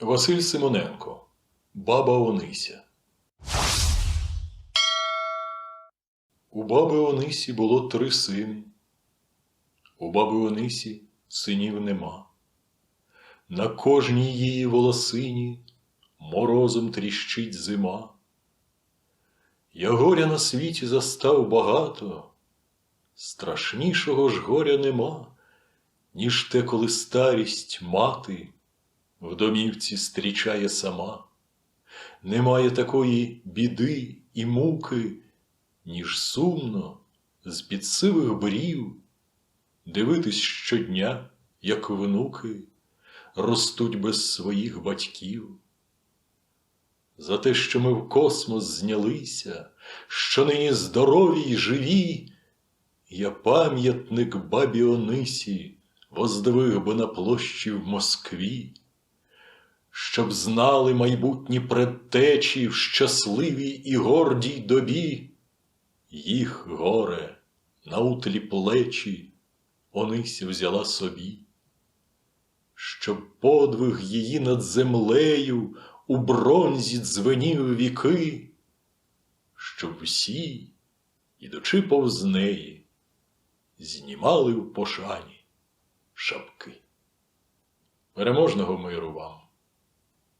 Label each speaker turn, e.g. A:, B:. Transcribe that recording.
A: Василь Симоненко, Баба Онися. У баби Онисі було три сини. У баби Онисі синів нема. На кожній її волосині морозом тріщить зима. Я горя на світі застав багато, страшнішого ж горя нема, ніж те, коли старість мати в домівці стрічає сама. Немає такої біди і муки, ніж сумно з під сивих брів дивитись щодня, як внуки ростуть без своїх батьків. За те, що ми в космос знялися, що нині здорові й живі, я пам'ятник бабі Онисі воздвиг би на площі в Москві, щоб знали майбутні предтечі в щасливій і гордій добі, їх горе на утлі плечі Онися взяла собі, щоб подвиг її над землею у бронзі дзвенів віки, щоб всі, ідучи повз неї, знімали в пошані шапки. Переможного миру вам!